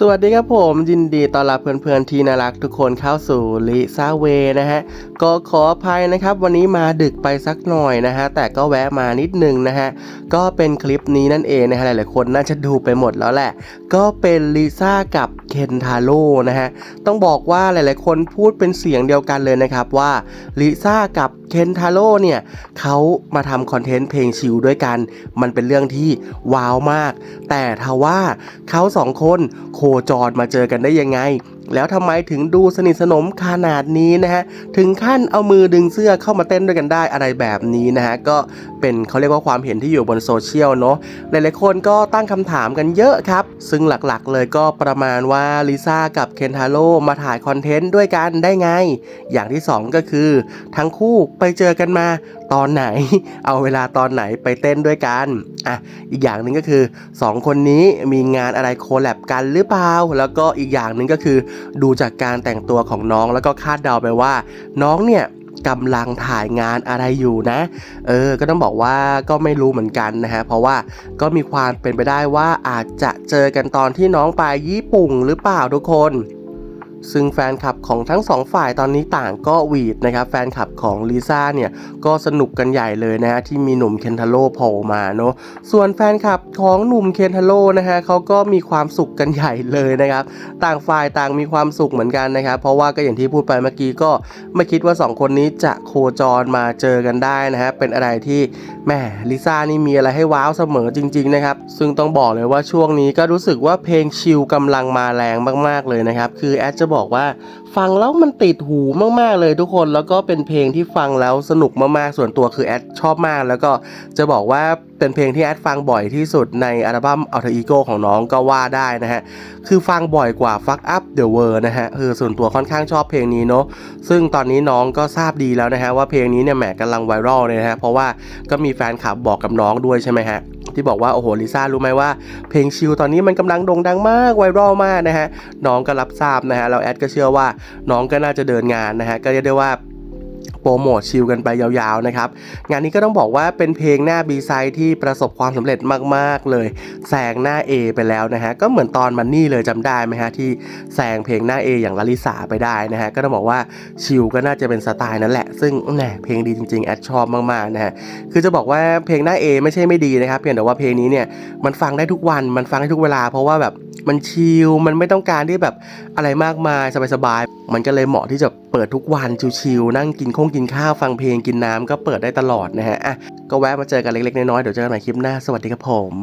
สวัสดีครับผมยินดีต้อนรับเพื่อนๆที่น่ารักทุกคนเข้าสู่ลิซาเวนะฮะก็ขออภัยนะครับ วันนี้มาดึกไปสักหน่อยนะฮะแต่ก็แวะมานิดนึงนะฮะก็เป็นคลิปนี้นั่นเองนะฮะหลายๆคนน่าจะดูไปหมดแล้วแหละ ก็เป็นลิซ่ากับเคนทาโร่นะฮะต้องบอกว่าหลายๆคนพูดเป็นเสียงเดียวกันเลยนะครับว่าลิซ่ากับเคนทาโร่เนี่ยเขามาทำคอนเทนต์เพลงชิลด้วยกัน มันเป็นเรื่องที่ว้าวมาก แต่ทว่าเขาสองคนโคจรมาเจอกันได้ยังไง แล้วทำไมถึงดูสนิทสนมขนาดนี้นะฮะถึงขั้นเอามือดึงเสื้อเข้ามาเต้นด้วยกันได้อะไรแบบนี้นะฮะก็เป็นเขาเรียกว่าความเห็นที่อยู่บนโซเชียลเนาะหลายๆคนก็ตั้งคำถามกันเยอะครับ ซึ่งหลักๆ เลยก็ประมาณว่าลิซ่ากับเคนทาโร่มาถ่ายคอนเทนต์ด้วยกันได้ไง อย่างที่สองก็คือ ทั้งคู่ไปเจอกันมาตอนไหน เอาเวลาตอนไหนไปเต้นด้วยกันอะอีกอย่างหนึ่งก็คือ 2 คนนี้มีงานอะไรโคแลบกันหรือเปล่า แล้วก็อีกอย่างหนึ่งก็คือดูจากการแต่งตัวของน้องแล้วก็คาดเดาไปว่า น้องเนี่ยกำลังถ่ายงานอะไรอยู่นะ เออ ก็ต้องบอกว่าก็ไม่รู้เหมือนกันนะฮะ เพราะว่าก็มีความเป็นไปได้ว่าอาจจะเจอกันตอนที่น้องไปญี่ปุ่นหรือเปล่าทุกคน ซึ่งแฟนคลับของทั้งสองฝ่ายตอนนี้ต่างก็หวีดนะครับ แฟนคลับของลิซ่าเนี่ยก็สนุกกันใหญ่เลยนะฮะที่มีหนุ่มเคนทาโร่โผล่มาเนาะส่วนแฟนคลับของหนุ่มเคนทาโร่นะฮะเขาก็มีความสุขกันใหญ่เลยนะครับ ต่างฝ่ายต่างมีความสุขเหมือนกันนะครับ เพราะว่าก็อย่างที่พูดไปเมื่อกี้ก็ไม่คิดว่า 2 คนนี้จะโคจรมาเจอกันได้นะฮะเป็นอะไรที่แหมลิซ่านี่มีอะไรให้ว้าวเสมอจริง ๆนะครับ ซึ่งต้องบอกเลยว่าช่วงนี้ก็รู้สึกว่าเพลงชิลกำลังมาแรงมาก ๆเลยนะครับคือแอดจะบอกว่า ฟังแล้วมันติดหูมากๆเลยทุกคนแล้วก็เป็นเพลงที่ฟังแล้วสนุกมากๆส่วนตัวคือแอดชอบมาก แล้วก็จะบอกว่าเป็นเพลงที่แอดฟังบ่อยที่สุดในอัลบั้ม Alter Ego ของน้องก็ว่าได้นะฮะ คือฟังบ่อยกว่า Fuck Up the World นะฮะ คือส่วนตัวค่อนข้างชอบเพลงนี้เนาะ ซึ่งตอนนี้น้องก็ทราบดีแล้วนะฮะว่าเพลงนี้เนี่ยแหมกำลังไวรัลเลยนะฮะ เพราะว่าก็มีแฟนคลับบอกกับน้องด้วยใช่ไหมฮะ ที่บอกว่าโอ้โหลิซ่ารู้ไหมว่าเพลงชิลตอนนี้มันกำลังโด่งดังมากไวรัลมากนะฮะน้องก็รับทราบนะฮะเราแอดก็เชื่อว่าน้องก็น่าจะเดินงานนะฮะก็เรียกได้ว่า โปรโมทชิลกันไปยาวๆนะครับงานนี้ก็ต้องบอกว่าเป็นเพลงหน้า B ไซด์ที่ประสบความสำเร็จมากๆเลยแซงหน้า A ไปแล้วนะฮะก็เหมือนตอนมันนี่เลยจำได้ไหมฮะที่แซงเพลงหน้า A อย่างลลิสาไปได้นะฮะก็ต้องบอกว่าชิลก็น่าจะเป็นสไตล์นั้นแหละ ซึ่งแหมเพลงดีจริงๆแอดชอบมากๆนะฮะคือจะบอกว่าเพลงหน้า A ไม่ใช่ไม่ดีนะครับเพียงแต่ว่าเพลงนี้เนี่ยมันฟังได้ทุกวันมันฟังได้ทุกเวลา เพราะว่าแบบมันชิลมันไม่ต้องการที่แบบอะไรมากมายสบายๆมันก็เลยเหมาะที่จะเปิดทุกวันชิลๆนั่งกินข้งกินข้าวฟังเพลงกินน้ำก็เปิดได้ตลอดนะฮะอะก็แวะมาเจอกันเล็กๆน้อยๆเดี๋ยวเจอกันใหม่คลิปหน้าสวัสดีครับผม